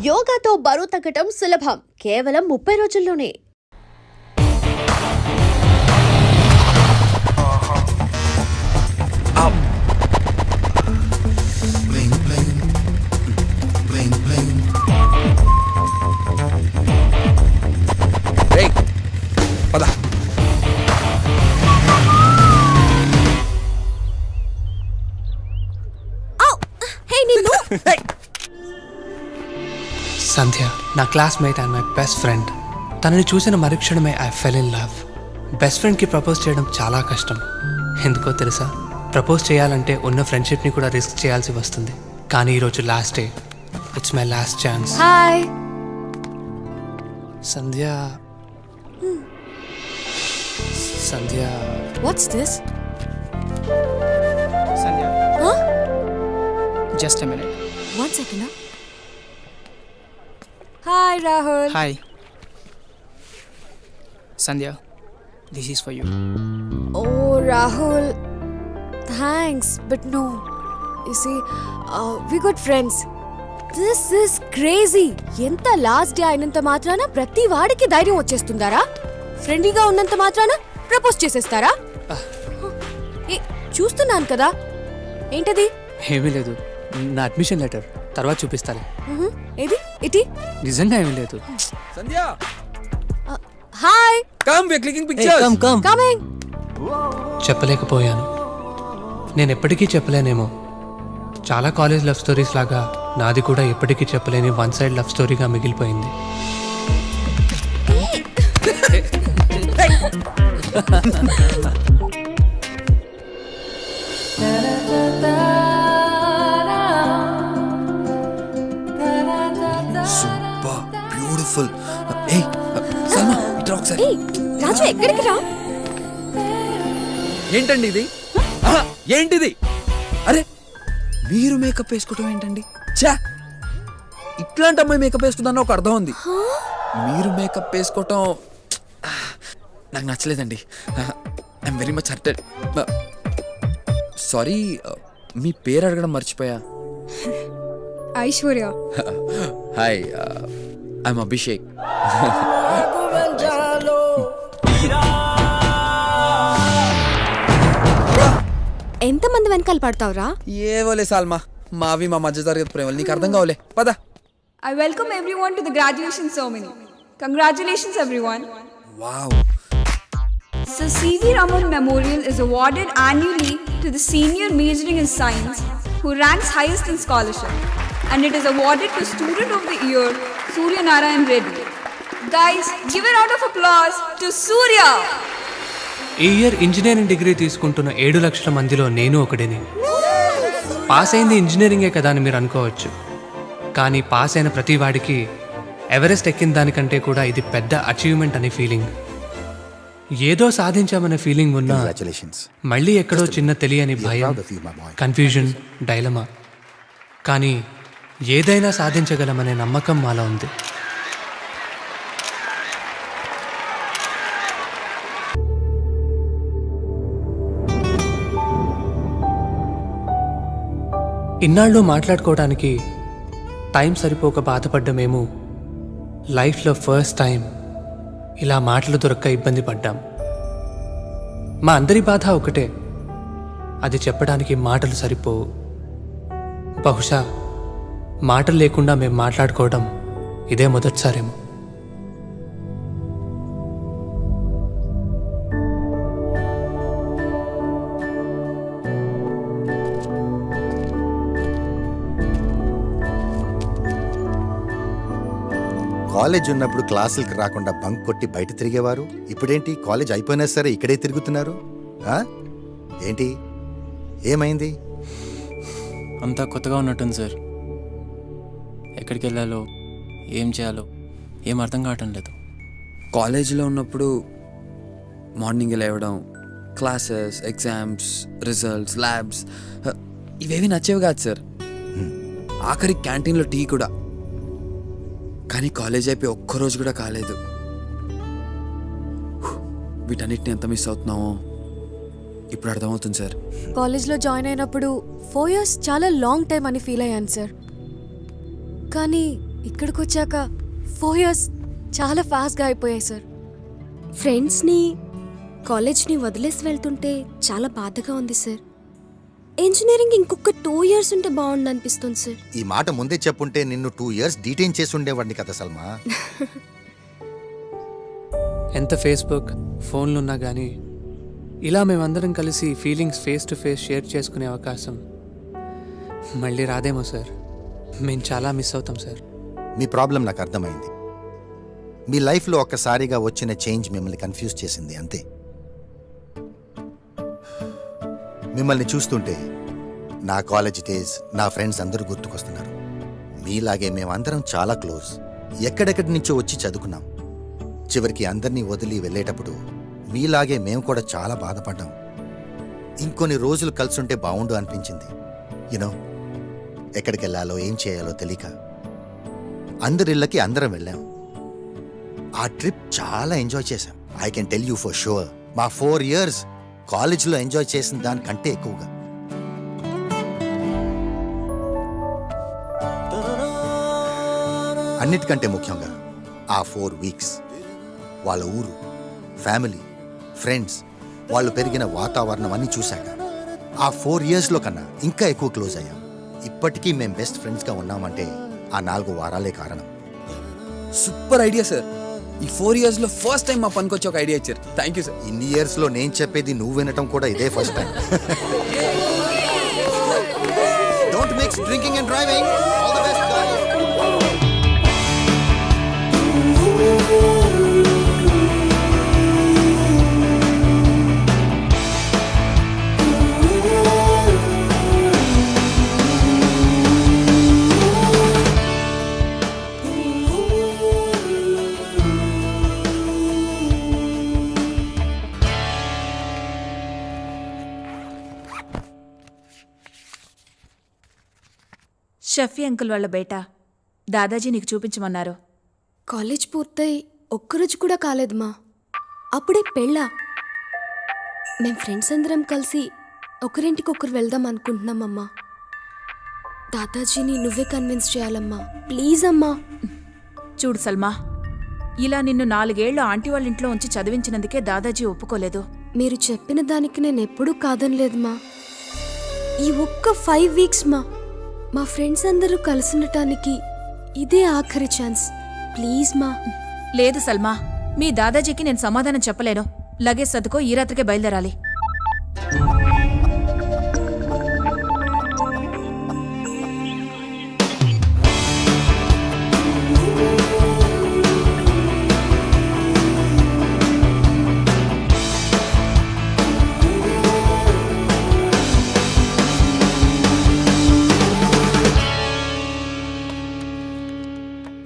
యోగాతో బరువు తగ్గటం సులభం. కేవలం ముప్పై రోజుల్లోనే. సంధ్య నా classmate and my best friend తనని చూసిన మరుక్షణమే I fell in love best ఫ్రెండ్కి ప్రపోజ్ చేయడం చాలా కష్టం. ఎందుకో తెలుసా? ప్రపోజ్ చేయాలంటే ఉన్న ఫ్రెండ్షిప్ని కూడా రిస్క్ చేయాల్సి వస్తుంది. కానీ ఈరోజు last day it's my last chance hi Sandhya. Sandhya. What's this Sandhya, Huh? just a minute. One second hi Rahul Hi. Sandhya, this is for you. Oh Rahul thanks but no you see we good friends this is crazy ఎంత last day అయినంత మాత్రాన ప్రతి వాడికి ధైర్యం వచ్చేస్తుందారా? ఫ్రెండ్లీగా ఉన్నంత మాత్రాన propose చేసేస్తారా? ఏ, చూస్తున్నాను కదా. ఏంటది? ఏమీ లేదు. నా అడ్మిషన్ లెటర్ తర్వాత చూపిస్తాను ఏది? ఇటీ? నిజంగా ఏమీ లేదు. Sandhya! Hi! Come we clicking pictures coming చెప్పలేకపోయాను. నేను ఎప్పటికీ చెప్పలేనేమో. చాలా కాలేజ్ లవ్ స్టోరీస్ లాగా నాది కూడా ఎప్పటికీ చెప్పలేని వన్ సైడ్ లవ్ స్టోరీగా మిగిలిపోయింది. ఏయ్ రాజు ఎక్కడికి రా? ఏంటండి ఇది? ఆహా, ఏంటిది? అరే మీరు మేకప్ వేసుకోవటం ఏంటండి? చా ఇట్లాంటి అమ్మాయి మేకప్ వేస్తుందన్న ఒక అర్థం ఉంది. మీరు మేకప్ వేసుకోవటం ఆ, నాకు నచ్చలేదండి. I'm very much hurted sorry మీ పేరు అడగడం మర్చిపోయా. ఐశ్వర్య. హాయ్ ఐఎమ్ అభిషేక్ ఎంతమంది వెనకాల పడతావురా ఏవోలే సాల్మా మావి మా మధ్య తరగతి ప్రేమలు నీకు అర్థం కావలే పద I welcome everyone to the graduation ceremony. Congratulations, everyone. Wow So, CV Raman Memorial is awarded annually to the senior majoring in science who ranks highest in scholarship, and it is awarded to Student of the Year, Surya Narayan Reddy. Guys, give a round of applause to Surya! ఈ year engineering degree తీసుకుంటున్న ఏడు లక్షల మందిలో నేను ఒకడిని. Pass అయింది ఇంజనీరింగే కదా అని మీరు అనుకోవచ్చు. కానీ పాస్ అయిన ప్రతి వాడికి ఎవరెస్ట్ ఎక్కిన దానికంటే కూడా ఇది పెద్ద అచీవ్మెంట్ అనే ఫీలింగ్ ఏదో సాధించామనే ఫీలింగ్ ఉన్నా. మళ్ళీ ఎక్కడో చిన్న తెలియని భయం. కన్ఫ్యూజన్ డైలమా కానీ ఏదైనా సాధించగలమనే నమ్మకం మాలో ఉంది. ఇన్నాళ్ళు మాట్లాడుకోవడానికి టైం సరిపోక బాధపడ్డ మేము లైఫ్లో ఫస్ట్ టైం ఇలా మాటలు దొరక్క ఇబ్బంది పడ్డాం. మా అందరి బాధ ఒకటే అది చెప్పడానికి మాటలు సరిపోవు. బహుశా మాటలు లేకుండా మేము మాట్లాడుకోవడం ఇదే మొదటిసారేమో. కాలేజ్ ఉన్నప్పుడు క్లాసులకు రాకుండా బంక్ కొట్టి బయట తిరిగేవారు? ఇప్పుడేంటి? కాలేజ్ అయిపోయినా సరే ఇక్కడే తిరుగుతున్నారు? ఆ? ఏంటి? ఏమైంది? అంతా కొత్తగా ఉన్నట్టుంది సార్. ఎక్కడికి వెళ్ళాలో ఏం చేయాలో? ఏం అర్థం కావటం లేదు. కాలేజీలో ఉన్నప్పుడు మార్నింగ్ లేవడం క్లాసెస్ ఎగ్జామ్స్ రిజల్ట్స్ ల్యాబ్స్ ఇవేవి నచ్చేవి కాదు సార్. ఆఖరి క్యాంటీన్లో టీ కూడా. కానీ కాలేజ్ అయిపోయి ఒక్కరోజు కూడా కాలేదు. వీటన్నిటిని ఎంత మిస్ అవుతున్నామో. ఇప్పుడు అర్థమవుతుంది సార్. కాలేజ్లో జాయిన్ అయినప్పుడు ఫోర్ ఇయర్స్ చాలా లాంగ్ టైం అని ఫీల్ అయ్యాను సార్. కానీ ఇక్కడికి వచ్చాక ఫోర్ ఇయర్స్ చాలా ఫాస్ట్గా అయిపోయాయి సార్. ఫ్రెండ్స్ని కాలేజ్ని వదిలేసి వెళ్తుంటే చాలా బాధగా ఉంది సార్. ఇంజనీరింగ్ ఇంకొక టూ ఇయర్స్ ఉంటే బాగుండు అనిపిస్తుంది సార్ ఈ మాట ముందే చెప్పుంటే నిన్ను టూ ఇయర్స్ డీటైన్ చేసి ఉండేవాడిని కదా సల్మా. ఎంత ఫేస్బుక్ ఫోన్లు ఉన్నా కానీ ఇలా మేమందరం కలిసి feelings face to face share చేసుకునే అవకాశం మళ్ళీ రాదేమో సార్ మేము చాలా మిస్ అవుతాం సార్ మీ ప్రాబ్లం నాకు అర్థమైంది. మీ లైఫ్లో ఒక్కసారిగా వచ్చిన చేంజ్ మిమ్మల్ని కన్ఫ్యూజ్ చేసింది అంతే. మిమ్మల్ని చూస్తుంటే నా కాలేజ్ డేస్ నా ఫ్రెండ్స్ అందరూ గుర్తుకొస్తున్నారు. మీలాగే మేమందరం చాలా క్లోజ్. ఎక్కడెక్కడి నుంచో వచ్చి చదువుకున్నాం. చివరికి అందరినీ వదిలి వెళ్ళేటప్పుడు మీలాగే మేము కూడా చాలా బాధపడ్డాం. ఇంకొన్ని రోజులు కలిసుంటే బాగుండు అనిపించింది. యునో ఎక్కడికి వెళ్ళాలో ఏం చేయాలో తెలియక అందరిళ్ళకి అందరం వెళ్ళాం. ఆ ట్రిప్ చాలా ఎంజాయ్ చేశాం. I can tell you for sure మా ఫోర్ ఇయర్స్ కాలేజీలో ఎంజాయ్ చేసిన దానికంటే ఎక్కువగా. అన్నిటికంటే ముఖ్యంగా ఆ ఫోర్ వీక్స్. వాళ్ళ ఊరు ఫ్యామిలీ ఫ్రెండ్స్ వాళ్ళు పెరిగిన వాతావరణం అన్ని చూశాక ఆ ఫోర్ ఇయర్స్లో కన్నా ఇంకా ఎక్కువ క్లోజ్ అయ్యాం. ఇప్పటికీ మేము బెస్ట్ ఫ్రెండ్స్గా ఉన్నామంటే ఆ నాలుగు వారాలే కారణం. Super idea sir. ఈ ఫోర్ ఇయర్స్లో ఫస్ట్ టైం మా పనికి వచ్చి ఒక ఐడియా ఇచ్చారు. థ్యాంక్ యూ సార్ ఇన్ని ఇయర్స్లో నేను చెప్పేది నువ్వు వినటం కూడా ఇదే first time. Don't mix drinking and driving all the Shafi uncle వాళ్ళ బేట. దాదాజీ నీకు చూపించమన్నారు. కాలేజ్ పూర్తయి ఒక్కరోజు కూడా కాలేదు మా. అప్పుడే పెళ్ళా. మేం ఫ్రెండ్స్ అందరం కలిసి ఒకరింటికొకరు వెళ్దాం అనుకుంటున్నామమ్మా దాదాజీని నువ్వే కన్విన్స్ చేయాలమ్మా. ప్లీజ్ అమ్మా. చూడు సల్మా ఇలా నిన్ను నాలుగేళ్ళు ఆంటీ వాళ్ళ ఇంట్లో ఉంచి చదివించినందుకే దాదాజీ ఒప్పుకోలేదు. మీరు చెప్పిన దానికి నేను ఎప్పుడూ కాదనలేదు మా. ఈ ఒక్క ఫైవ్ వీక్స్ మా మా ఫ్రెండ్స్ అందరూ కలిసి ఉండటానికి ఇదే ఆఖరి ఛాన్స్. ప్లీజ్ మా. లేదు సల్మా మీ దాదాజీకి నేను సమాధానం చెప్పలేను. లగేజ్ సర్దుకో ఈ రాత్రికే బయలుదేరాలి.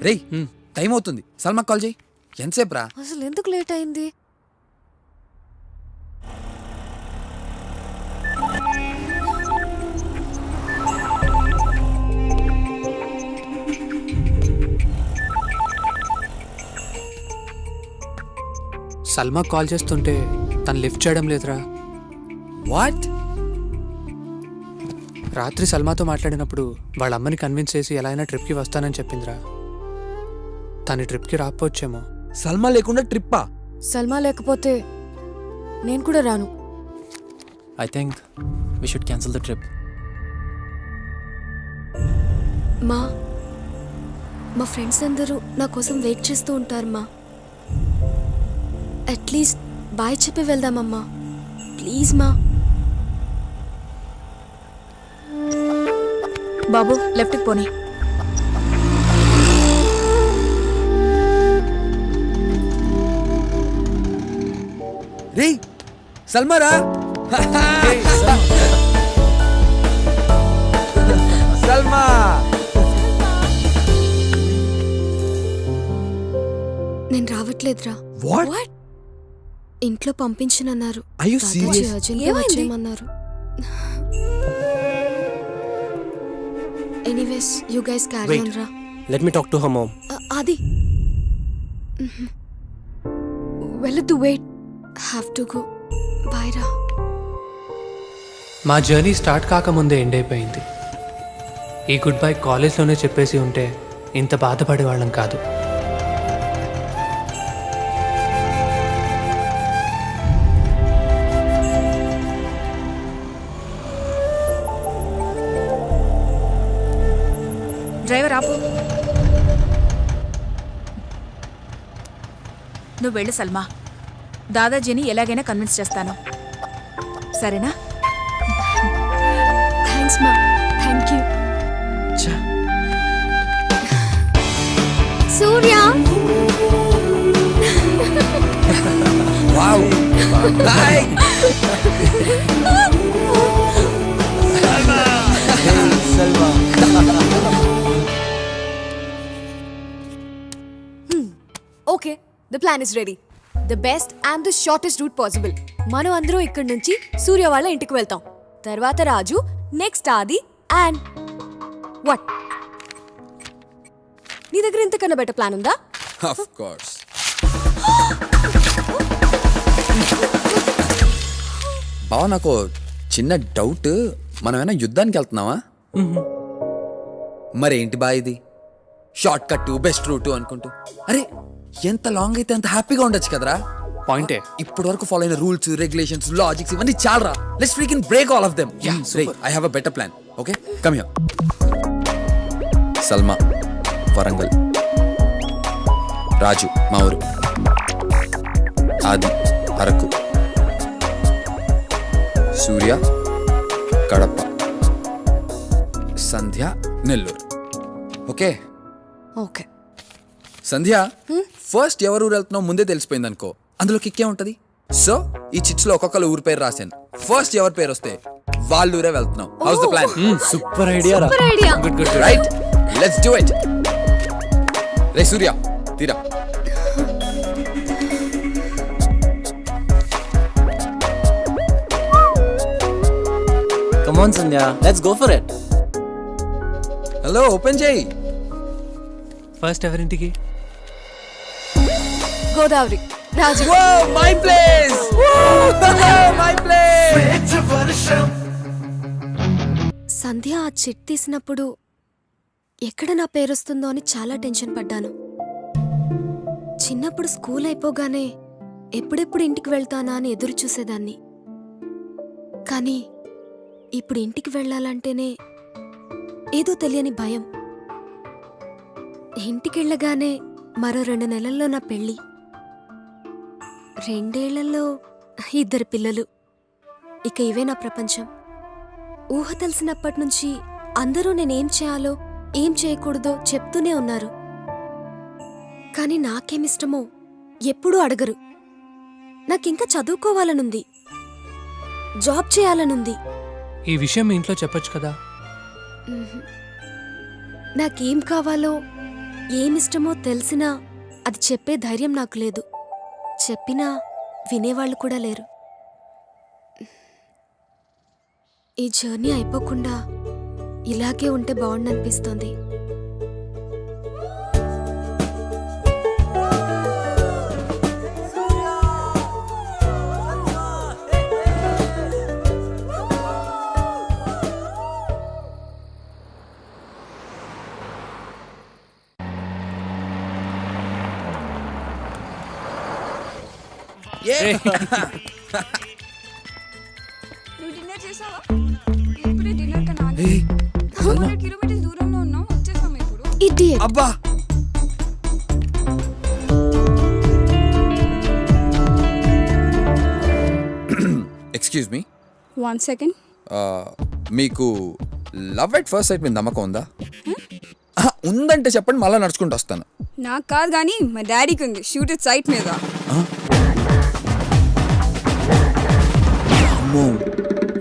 రేయ్ టైం అవుతుంది. సల్మా కాల్ చేయి. ఎంతసేపు రా? అసలు ఎందుకు లేట్ అయింది? సల్మా కాల్ చేస్తుంటే తను లిఫ్ట్ చేయడం లేదురా. వాట్? రాత్రి సల్మాతో మాట్లాడినప్పుడు వాళ్ళ అమ్మని కన్విన్స్ చేసి ఎలా అయినా ట్రిప్కి వస్తానని చెప్పిందిరా. తను ట్రిప్కి రాకపోవచ్చేమో. సల్మా లేకుండా ట్రిప్పా? సల్మా లేకపోతే నేను కూడా రాను. I think we should cancel the trip. మా మా ఫ్రెండ్స్ అందరూ నా కోసం వెయిట్ చేస్తూ ఉంటారు మా. అట్లీస్ట్ బాయ్ చెప్పి వెళ్దామమ్మా ప్లీజ్ మా. బాబు లెఫ్ట్కి పోనీ. రా సల్మా. నేను రావట్లేదురా. వాట్? ఇంట్లో పంపించనన్నారు. Are you Dadaji serious? అర్జెంట్గా ఏమైంది? వచ్చేయమన్నారు. Anyways you guys carry on రా. Let me talk to her mom అది వెళ్ళొద్దు wait have to go bye రా మా జర్నీ స్టార్ట్ కాకముందే ఎండ్ అయిపోయింది. ఈ గుడ్ బై కాలేజ్లోనే చెప్పేసి ఉంటే ఇంత బాధపడేవాళ్ళం కాదు. డ్రైవర్ ఆపు. నువ్వు వెళ్ళు సల్మా. దాదాజీని ఎలాగైనా కన్విన్స్ చేస్తాను. సరేనా? థ్యాంక్స్ మా thank you Surya! Wow. Okay the plan is ready the best and the shortest route possible. మనం అందరం ఇక్కడి నుంచి సూర్య వాళ్ళ ఇంటికి వెళ్తాం. తర్వాత Raju next Adi and what నీ దగ్గర ఇంతకన్నా బెటర్ ప్లాన్ ఉందా? ఆఫ్ కోర్స్ బావ నాకు చిన్న డౌట్. మనం ఏమైనా యుద్ధానికి వెళ్తున్నావా? మరి ఏంటి బా ఇది? షార్ట్ కట్ బెస్ట్ రూట్ అనుకుంటూ. అరే ఎంత లాంగ్ అయితే అంత హ్యాపీగా ఉండొచ్చు కదరా? పాయింటే ఇప్పటి వరకు ఫాలో అయిన రూల్స్ రెగ్యులేషన్స్ లాజిక్స్ ఇవన్నీ చాలరా. Let's free can break all of them I have a better plan okay come here Salma Warangal Raju మా ఊరు Adi Araku Surya Kadapa Sandhya Nellore okay okay Sandhya first ఎవరు ఊరు వెళ్తున్నావు ముందే తెలిసిపోయింది అనుకో అందులో కిక్కే ఉంటది. సో ఈ చిట్స్లో ఒక్కొక్కరు ఊరి పేరు రాశాను. ఫస్ట్ ఎవరి పేరు వస్తే వాళ్ళ ఊరే వెళ్తున్నాం. How's the plan super idea రా. Super idea. Good good right let's do it రే సూర్య తీరా. Come on Sandhya. Let's go for it hello open చేయి. ఫస్ట్ ఎవరింటికి? Godavari. My place my place Sandhya ఆ చిట్ తీసినప్పుడు ఎక్కడ నా పేరొస్తుందో అని చాలా టెన్షన్ పడ్డాను. చిన్నప్పుడు స్కూల్ అయిపోగానే ఎప్పుడెప్పుడు ఇంటికి వెళ్తానా అని ఎదురు చూసేదాన్ని. కానీ ఇప్పుడు ఇంటికి వెళ్ళాలంటేనే ఏదో తెలియని భయం. ఇంటికెళ్ళగానే మరో రెండు నెలల్లో నా పెళ్ళి. రెండేళ్ళలో ఇద్దరు పిల్లలు. ఇక ఇవే నా ప్రపంచం. ఊహ తెలిసినప్పటి నుంచి అందరూ నేనేం చేయాలో ఏం చేయకూడదో చెప్తూనే ఉన్నారు. కానీ నాకేమిష్టమో ఎప్పుడూ అడగరు. నాకింకా చదువుకోవాలనుంది. జాబ్ చేయాలనుంది. ఈ విషయం ఇంట్లో చెప్పొచ్చు కదా. నాకేం కావాలో ఏమిష్టమో తెలిసినా అది చెప్పే ధైర్యం నాకు లేదు. చెప్పినా వినేవాళ్ళు కూడా లేరు. ఈ జర్నీ అయిపోకుండా ఇలాగే ఉంటే బాగుండనిపిస్తోంది. నువ్వు డిన్నర్ చేసావా? ఇప్పుడే డిన్నర్ కన్నా హండ్రెడ్ కిలోమీటర్స్ దూరంలో ఉన్నాం వచ్చేసాం ఇప్పుడు? ఇడియట్ అబ్బా! ఎక్స్క్యూజ్ మీ వన్ సెకండ్ మీకు లవ్ ఎట్ ఫస్ట్ సైట్ మీద నమ్మకం ఉందా? ఆహా, ఉందంటే చెప్పండి మళ్ళీ నడుచుకుంటూ వస్తాను. నాకు కాదు కానీ మా డాడీకి ఉంది షూట్ ఇట్ సైట్ మీద.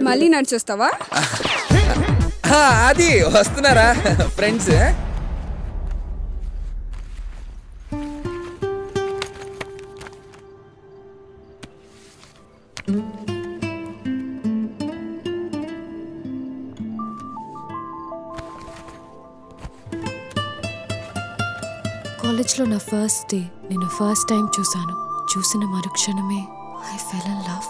మళ్ళీ నడిచొస్తావా? ఆ, అది వస్తున్నారా? ఫ్రెండ్స్. కాలేజ్లో నా ఫస్ట్ డే నేను ఫస్ట్ టైం చూశాను. చూసిన మరుక్షణమే I fell in love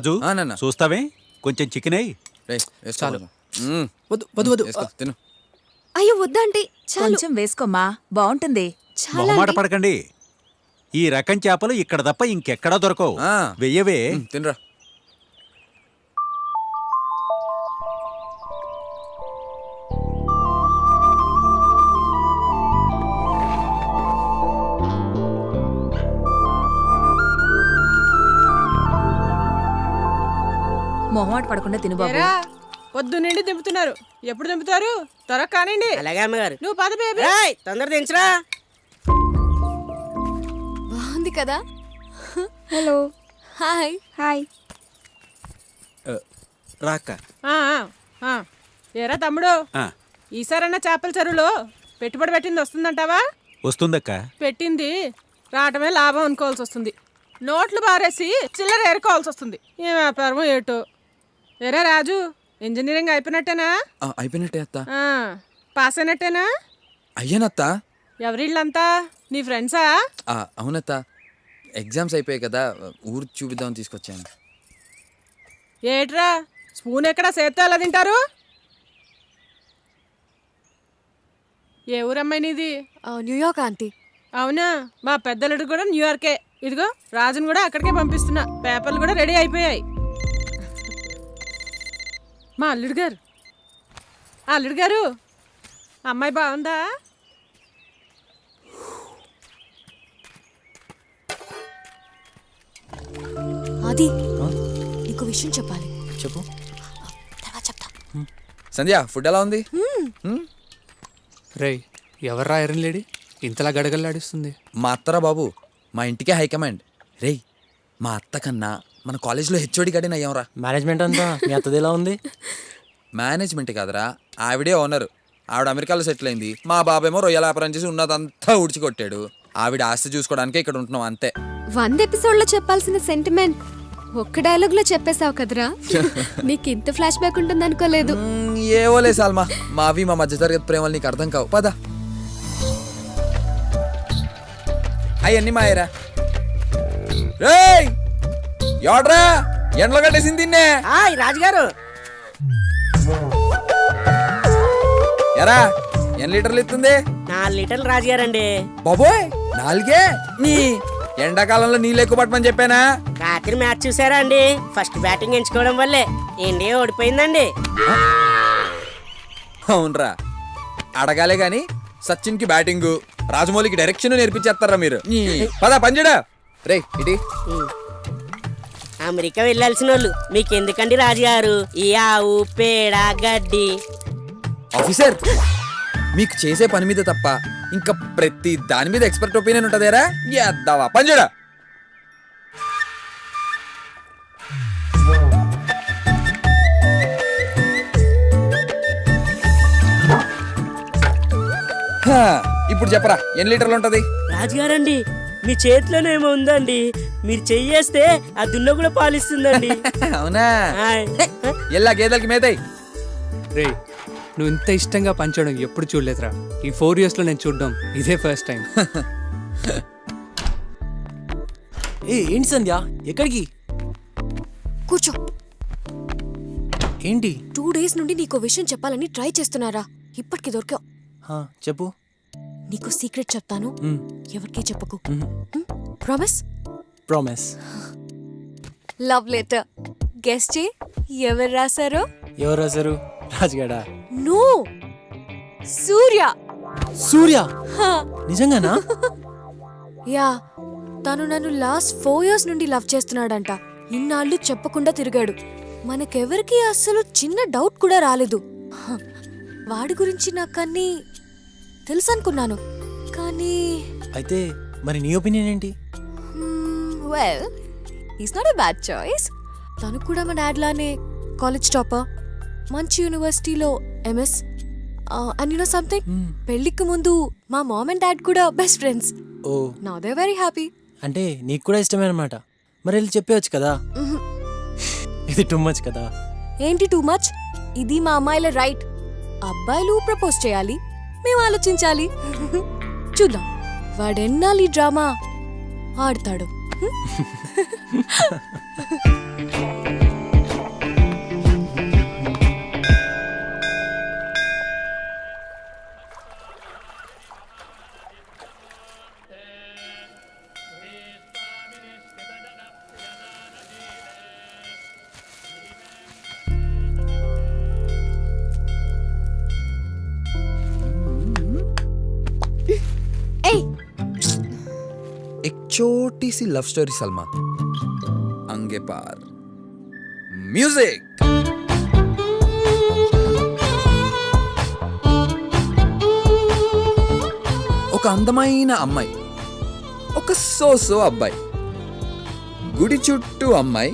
Raju ఆ, నాన్న. చూస్తావే? కొంచెం చికెన్ అయ్యి రేయ్, వేసుకో చాలు. కొంచెం. వద్దు వద్దు వద్దు. వేసుకో, తిను. అయ్యో వద్దంటే చాలు. కొంచెం వేసుకోమ్మా. బాగుంటుంది. చాలా మొహమాట ఆంటీ. పడకండి. ఈ రకం చేపలు ఇక్కడ తప్ప ఇంకెక్కడా దొరకవు. ఆ. వెయ్యవే. తినరా. మొహమాట పడకుండా తిను బాబు. పొద్దు నుండి దింపుతున్నారు. ఎప్పుడు దింపుతారు? త్వరగా కానివ్వండి అలాగే అమ్మగారు. నువ్వు పద బేబీ. ఏయ్, తొందర దించరా. బాగుంది కదా. Hello. హాయ్. ఆ, ఆ. ఏరా తమ్ముడు? ఆ, ఈసారన్నా చేపల చెరువులో పెట్టుబడి పెట్టింది వస్తుందంటావా? వస్తుందక్క. పెట్టింది. రావటమే లాభం అనుకోవాల్సి వస్తుంది. నోట్లు బారేసి చిల్లర ఏరుకోవాల్సి వస్తుంది. ఏ వ్యాపారమో ఏటో. ఏరా రాజు ఇంజనీరింగ్ అయిపోయినట్టేనా? ఆ, అయిపోయినట్టే అత్త. ఆ, పాస్ అయినట్టేనా? అయ్యానత్త. ఎవరిళ్ళంతా? నీ ఫ్రెండ్సా? ఆ, అవునత్త. ఎగ్జామ్స్ అయిపోయాయి కదా ఊరు చూపిద్దామని తీసుకొచ్చాను. ఏట్రా? స్పూన్ ఎక్కడ సేత్తో ఎలా తింటారు? ఏ ఊరమ్మాయి నీది? New York aunty. అవునా? మా పెద్దలుడు కూడా న్యూయార్కే ఇదిగో రాజును కూడా అక్కడికే పంపిస్తున్నా. పేపర్లు కూడా రెడీ అయిపోయాయి. మా అల్లుడు గారు. ఆ అల్లుడు గారు అమ్మాయి బాగుందా? అది నీకు విషయం చెప్పాలి. చెప్పు. తర్వాత చెప్తా. సంధ్య ఫుడ్ ఎలా ఉంది? రేయ్ ఎవర్రా ఐరన్ లేడీ? ఇంతలా గడగల్లాడిస్తుంది మా అత్తరా బాబు మా ఇంటికే హైకమాండ్ రేయ్ మా అత్త కన్నా మన కాలేజీలో హెచ్ఓడి గడిన అయ్యాంరా. మేనేజ్మెంట్ అంతా? మీ అత్తది ఎలా ఉంది? మేనేజ్మెంట్ కాదురా. ఆవిడే ఓనర్ ఆవిడ అమెరికాలో సెటిల్ అయింది. మా బాబేమో రొయ్యల వ్యాపారం చేసి ఉన్నదంతా ఉడిచికొట్టాడు ఆవిడ ఆస్తి చూసుకోవడానికే ఇక్కడ ఉంటున్నాం అంతే. వంద ఎపిసోడ్లో చెప్పాల్సిన సెంటిమెంట్ ఒక్క డైలాగ్లో చెప్పేశావు కదరా? నీకు ఇంత ఫ్లాష్ బ్యాక్ ఉంటుంది అనుకోలేదు ఏవోలే సాల్మా. మావి మా మధ్య తరగతి ప్రేమలు నీకు అర్థం కావు. పద. అవన్నీ మాయరా. రేయ్ ఎవడ్రా? ఎండలో కట్టేసింది తిన్నే హాయ్ రాజుగారు. ఎరా ఎన్ని లీటర్లు ఇస్తుంది నాలుగు లీటర్లు రాజుగారండి. బాబోయ్ నాలుగే? నీ ఎండాకాలంలో నీళ్ళు ఎక్కువ పట్టమని చెప్పానా? రాత్రి మ్యాచ్ చూసారా అండి? ఫస్ట్ బ్యాటింగ్ ఎంచుకోవడం వల్లే ఇండియా ఓడిపోయిందండి. అవునరా. అడగాలే గాని సచిన్కి బ్యాటింగ్ రాజమౌళికి డైరెక్షన్ నేర్పించేస్తారా మీరు? పద పంజడా. రే ఇటీ అమెరికా వెళ్ళాల్సిన వాళ్ళు మీకు ఎందుకండి రాజుగారు? ఈ ఆవు పేడ గడ్డి. ఆఫీసర్ మీకు చేసే పని మీద తప్ప ఇంకా ప్రతి దాని మీద ఎక్స్పర్ట్ ఒపీనియన్ ఉంటదేరా? ఎద్దావా? పంజడా ఇప్పుడు చెప్పరా ఎన్ని లీటర్లు ఉంటది? రాజుగారండి మీ చేతిలోనేమో ఉందండి. మీరు చెయ్యేస్తే ఆ దున్న కూడా పాలిస్తుందండి. అవునా? హాయ్. ఎల్లా గేదెలకి మేతాయి రేయ్ నువ్వు ఇంత ఇష్టంగా పంచడం ఎప్పుడు చూడలేదురా. ఈ ఫోర్ ఇయర్స్లో నేను చూడడం ఇదే ఫస్ట్ టైం. ఏ ఏంటి సంధ్య? ఎక్కడికి? కూర్చో. ఏంటి? టూ డేస్ నుండి నీకు విషయం చెప్పాలని ట్రై చేస్తున్నారా. ఇప్పటికి దొరికావు. హా, చెప్పు. నీకు సీక్రెట్ చెప్తాను. ఎవరికీ చెప్పకు. Promise promise love letter guess చే ఎవరు రాశారో? ఎవరు రాశారు? రాజుగాడా? నో! సూర్య! సూర్య? హా. నిజంగానా? యా తను నన్ను లాస్ట్ ఫోర్ ఇయర్స్ నుండి లవ్ చేస్తున్నాడంట. ఇన్నాళ్ళు చెప్పకుండా తిరిగాడు. మనకెవరికి అస్సలు చిన్న డౌట్ కూడా రాలేదు. వాడి గురించి నాకన్నీ తెలుసు అనుకున్నాను కానీ అయితే మరి నీ ఒపీనియన్ ఏంటి? Well is not a bad choice తను కూడా మా డాడ్ లానే కాలేజ్ టాపర్ మంచి యూనివర్సిటీలో ఎంఎస్ అండ్ యునో సంథింగ్. పెళ్ళికి ముందు మా మామ్ అండ్ డాడ్ కూడా బెస్ట్ ఫ్రెండ్స్ ఓ. నా దే వెరీ హ్యాపీ అంటే నీకు కూడా ఇష్టమే అనమాట మరి వెళ్ళి చెప్పేవచ్చు కదా? ఇది టూ మచ్ కదా? ఏంటి టూ మచ్ ఇది మా అమ్మాయిల రైట్ అబ్బాయిలు ప్రపోజ్ చేయాలి. మేము ఆలోచించాలి. చూద్దాం. వాడెన్నాళ్ళు ఈ డ్రామా? ఆడతాడు. छोटी सी लव स्टोरी सलमा अंगे पार म्यूजिक ఒక అందమైన అమ్మాయి ఒక సోసో అబ్బాయి గుడి చుట్టూ అమ్మాయి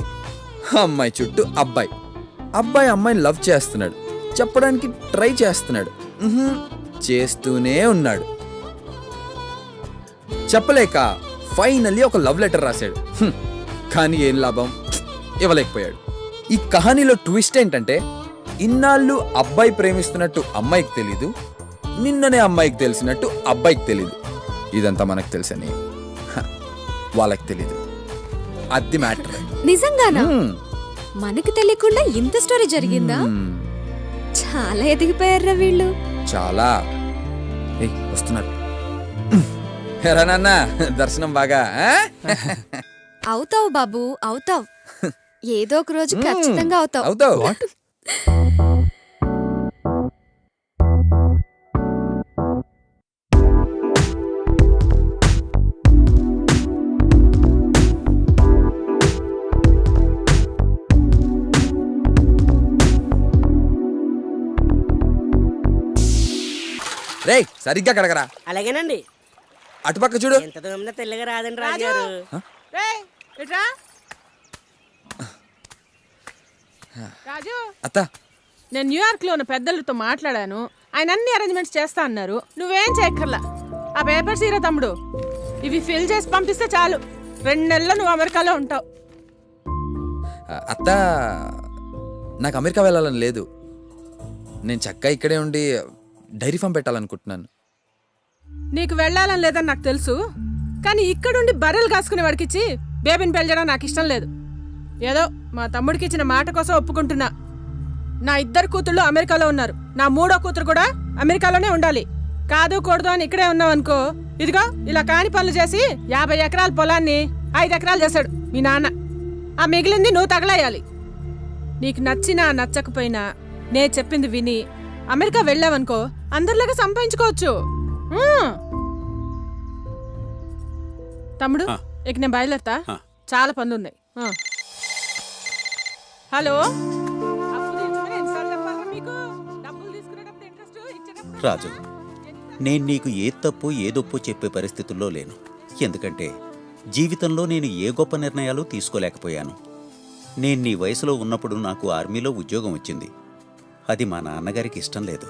అమ్మాయి చుట్టూ అబ్బాయి అబ్బాయి అమ్మాయిని లవ్ చేస్తున్నాడు చెప్పడానికి ట్రై చేస్తున్నాడు ఉహుం, చేస్తూనే ఉన్నాడు చెప్పలేక ఫైనల్లీ ఒక లవ్ లెటర్ రాశాడు. కానీ ఏం లాభం? ఇవ్వలేకపోయాడు. ఈ కహానీలో ట్విస్ట్ ఏంటంటే ఇన్నాళ్ళు అబ్బాయి ప్రేమిస్తున్నట్టు అమ్మాయికి తెలీదు నిన్ననే అమ్మాయికి తెలిసినట్టు అబ్బాయికి తెలీదు. ఇదంతా మనకు తెలుసని. వాళ్ళకి తెలీదు. అది మ్యాటర్. నిజంగానా? మనకి తెలియకుండా ఇంత స్టోరీ జరిగిందా? చాలా ఎదిగిపోయారా వీళ్ళు? చాలా. వస్తున్నారు ఎరా నాన్న దర్శనం బాగా? అవుతావు బాబు అవుతావు. ఏదో ఒక రోజు ఖచ్చితంగా అవుతావు. అవుతావు. రేయ్ సరిగ్గా కడగరా. అలాగేనండి. అటుపక్క చూడు. ఎంత దూరం తెల్లగా రాదండి రాజుగారు. రేయ్, ఇట్రా. రాజు. అత్త. నేను న్యూయార్క్లో ఉన్న పెద్దలతో మాట్లాడాను. ఆయన అన్ని అరేంజ్మెంట్స్ చేస్తా అన్నారు. నువ్వేం చేయక్కర్లా. ఆ పేపర్స్ ఇరా తమ్ముడు. ఇవి ఫిల్ చేసి పంపిస్తే చాలు. రెండు నెలలు నువ్వు అమెరికాలో ఉంటావు. అత్త నాకు అమెరికా వెళ్ళాలని లేదు. నేను చక్కగా ఇక్కడే ఉండి డైరీ ఫామ్ పెట్టాలనుకుంటున్నాను. నీకు వెళ్ళాలని లేదని నాకు తెలుసు కానీ ఇక్కడుండి బర్రెలు కాసుకునే వాడికిచ్చి బేబీని పెళ్ళడం నాకు ఇష్టం లేదు. ఏదో మా తమ్ముడికి ఇచ్చిన మాట కోసం ఒప్పుకుంటున్నా. నా ఇద్దరు కూతుళ్ళు అమెరికాలో ఉన్నారు. నా మూడో కూతురు కూడా అమెరికాలోనే ఉండాలి. కాదు కూడదు అని ఇక్కడే ఉన్నావు అనుకో ఇదిగో ఇలా కాని పనులు చేసి యాభై ఎకరాల పొలాన్ని ఐదు ఎకరాలు చేశాడు మీ నాన్న. ఆ మిగిలింది నువ్వు తగలేయాలి. నీకు నచ్చినా నచ్చకపోయినా నే చెప్పింది విని అమెరికా వెళ్ళావనుకో అందరిలాగా సంపాదించుకోవచ్చు. తమ్ముడు. ఇక నేను బయలుదేరతా. చాలా పనులు ఉన్నాయి. హలో? రాజు నేను నీకు ఏ తప్పు ఏదొప్పు చెప్పే పరిస్థితుల్లో లేను. ఎందుకంటే జీవితంలో నేను ఏ గొప్ప నిర్ణయాలు తీసుకోలేకపోయాను. నేను నీ వయసులో ఉన్నప్పుడు నాకు ఆర్మీలో ఉద్యోగం వచ్చింది. అది మా నాన్నగారికి ఇష్టం లేదు.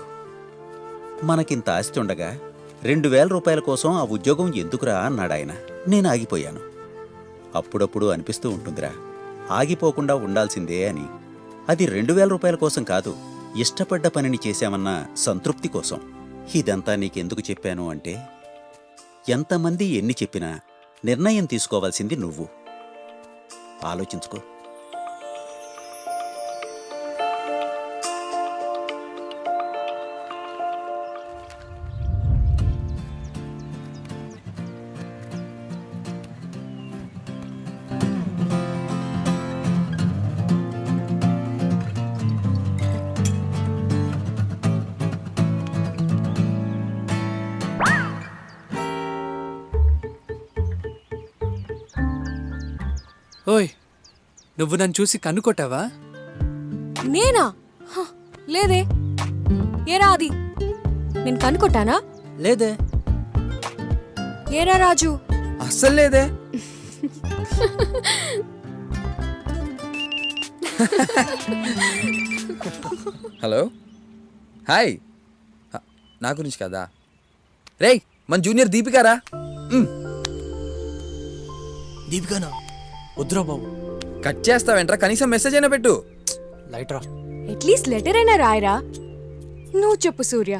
మనకింత ఆస్తి ఉండగా రెండు వేల రూపాయల కోసం ఆ ఉద్యోగం ఎందుకురా అన్నాడాయన నేను ఆగిపోయాను. అప్పుడప్పుడు అనిపిస్తూ ఉంటుందిరా. ఆగిపోకుండా ఉండాల్సిందే అని. అది రెండు వేల రూపాయల కోసం కాదు ఇష్టపడ్డ పనిని చేశామన్న సంతృప్తి కోసం. ఇదంతా నీకెందుకు చెప్పాను అంటే ఎంతమంది ఎన్ని చెప్పినా నిర్ణయం తీసుకోవాల్సింది నువ్వు. ఆలోచించుకో. ఓయ్ నువ్వు నన్ను చూసి కన్నుకొట్టావా నేనా? హ, లేదే. ఏరా అది? నేను కనుక్కొట్టానా లేదే. ఏరా రాజు? అస్సలు లేదే. హలో. హాయ్. హ, నా గురించి కదా? రేయ్ మన జూనియర్ దీపికారా? దీపికానా? వద్దురా బాబు. కట్ చేస్తావేంట్రా? కనీసం మెసేజ్ అయినా పెట్టు. లైట్ రా అట్లీస్ట్ లెటర్ అయినా రాయరా? నువ్వు చెప్పు సూర్య.